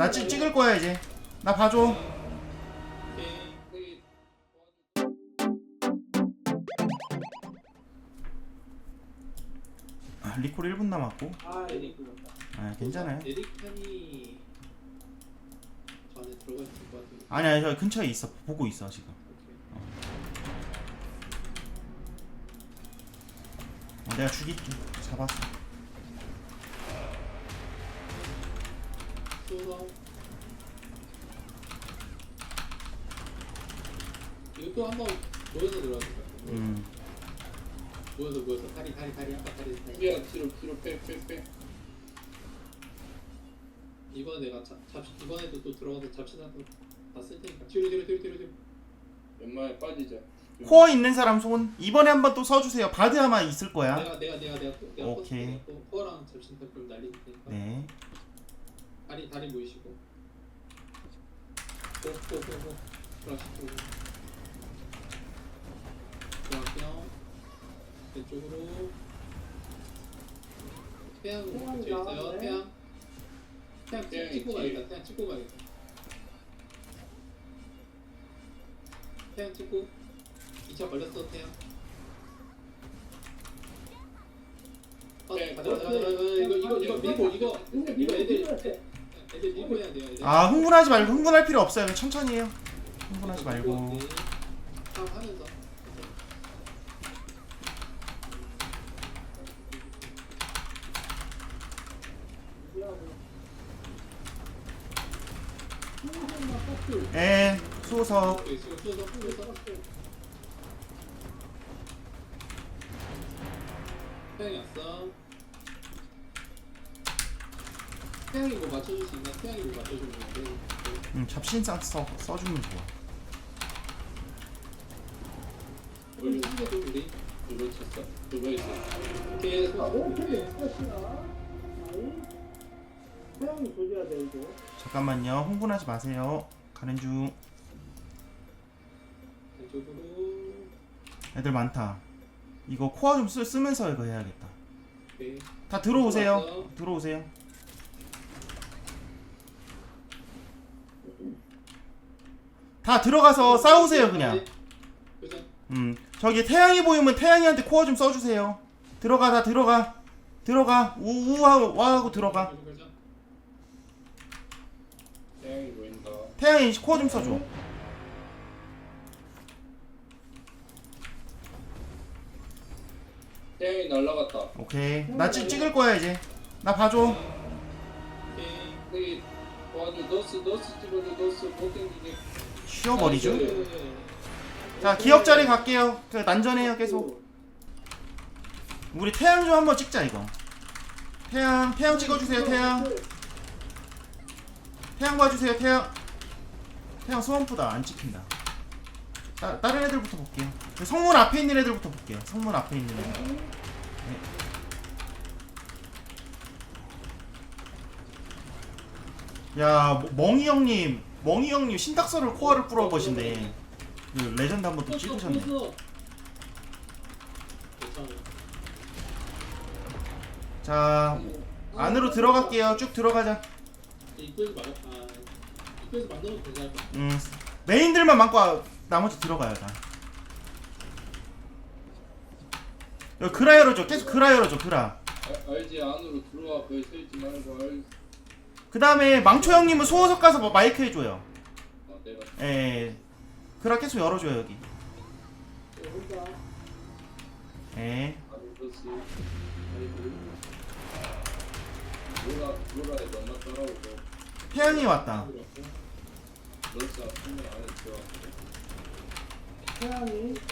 나 찍, 찍을 거야 이제 나 봐줘. 아, 리콜 1분 남았고 아 에릭. 아 괜찮아요 에릭 편이 저 안에 들어가 있을 것 같은데. 아니 아니 저 근처에 있어 보고 있어 지금 오케이. 어, 내가 죽일게 잡았어 이것도 한번 모여서 들어가자. 음 모여서 모여서 다리 다리 다리 아까 다리 다리. 야 뒤로 뒤로 빼빼 빼. 이번 내가 잡, 잡 이번에도 또 들어가서 잡신하고 다쓸 테니까 뒤로 뒤로 뒤로 뒤로 뒤로. 웬만에 빠지자. 코어 있는 사람 손 이번에 한번 또 써주세요 바드 아마 있을 거야 내가 내가 내가 내가 또- 내가 오케이. 포스트 내가 또 코어랑 잡신 템플 날릴 테니까. 네 다리 다리 모이시고. 고고고고. 들어가시고. 들어갈게요. 왼쪽으로. 태양 태양 붙여 있어요. 나왔네. 태양. 태양 찍- 태양이 찍고 뒤에. 가겠다. 태양 찍고 가겠다. 태양 찍고. 2차 걸렸어 태양. 어, 네, 가자 가자 가자 가자. 이거 이거 이거 밀고 이거 이거 애들 아 흥분하지 말고 흥분할 필요 없어요. 그냥 천천히 해요. 흥분하지 말고. 참 하면서 에 수호석. 쏘서 쏘서 태양이 왔어 태양이 뭐 맞춰줄 수 있나? 태양이 뭐 맞춰주면 돼 음, 잡신 써, 써, 써주면 좋아. 우리 한개도 우리 두번 쳤어. 두번 있어. 계속 오케이. 끝이야 아이 태양이 조져야 돼 이거 잠깐만요. 흥분하지 마세요. 가는 중. 왼쪽으로. 애들 많다. 이거 코어 좀 쓰, 쓰면서 이거 해야겠다. 오케이. 다 들어오세요. 들어오세요 다 들어가서 싸우세요 그냥 그죠? 음 저기 태양이 보이면 태양이한테 코어 좀 써주세요 들어가 다 들어가 들어가 우우하고 와하고 들어가? 태양이 코어 좀 써줘 태양이 날라갔다. 오케이 나 찍, 찍을 거야 이제 나 봐줘 오케이 도와줘. 너스 너스 찍어줘. 너스 못 땡기게. 쉬어버리죠. 네. 자 기억 자리 갈게요. 그 난전해요 계속. 우리 태양 좀 한번 찍자 이거. 태양 태양 찍어주세요 태양. 태양 봐주세요 태양. 태양 소원프다. 안 찍힌다. 따, 다른 애들부터 볼게요. 그 성문 앞에 있는 애들부터 볼게요. 성문 앞에 있는 애들. 네. 야 뭐- 멍이 형님 멍이 형님 신탁서를 코어를 뿌려보신대 그 레전드 한번 또 찍으셨네 괜찮아요. 자 안으로 들어갈게요 쭉 들어가자 입구에서 막 아, 입구에서 만나면. 음 메인들만 막고 아- 나머지 들어가요 다 여기 그라 열어줘 계속 그라 열어줘 그라 알, 알지 안으로 들어와. 거기 서 있지 말고 알. 그 다음에 망초 형님은 소호석 가서 뭐 마이크 해줘요. 아 내가 예 그라 계속 열어줘요 여기. 혼자 예. 태양이 왔다.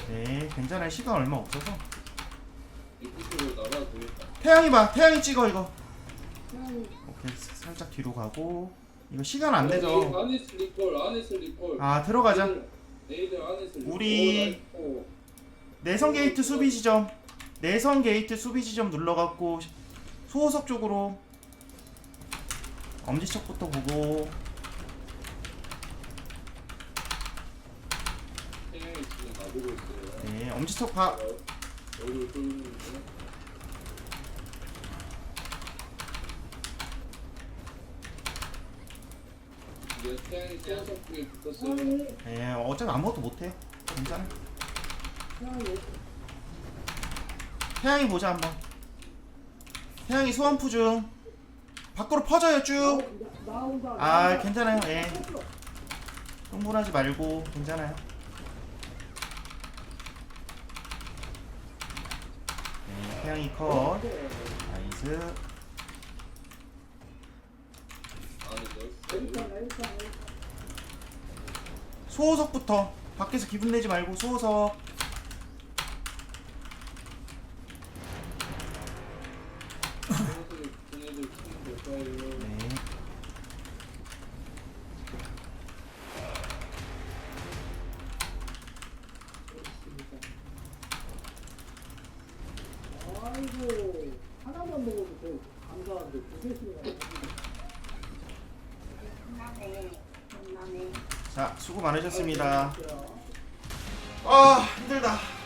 네 괜찮아요. 시간 얼마 없어서. 태양이 봐. 태양이 찍어 이거. 태양이 오케이 살짝 뒤로 가고 이거 시간 안 어, 되죠 안에서 리콜. 안에서 리콜. 아 들어가자 내일은 안에서 리콜. 우리- 오, 내성 게이트 수비 지점 내성 게이트 수비 지점 눌러갖고 소호석 쪽으로 엄지척부터 보고. 네 엄지척 봐 어, 얼굴는데. 태양이 소원석국 에 예, 어차피 아무것도 못해요. 괜찮아. 태양이 보자 한번. 태양이 소원푸 중. 밖으로 퍼져요 쭉. 나온다. 아 괜찮아요. 예. 흥분하지 말고 괜찮아요. 네, 태양이 컷. 나이스. 안에 넣었어요. 엘리탄 엘리탄 엘리탄. 소호석부터 밖에서 기분 내지 말고 소호석. 네. 아이고 하나만 먹어도 돼. 감사한데 두 개씩이나. 자 수고 많으셨습니다. 먹어요. 아 힘들다.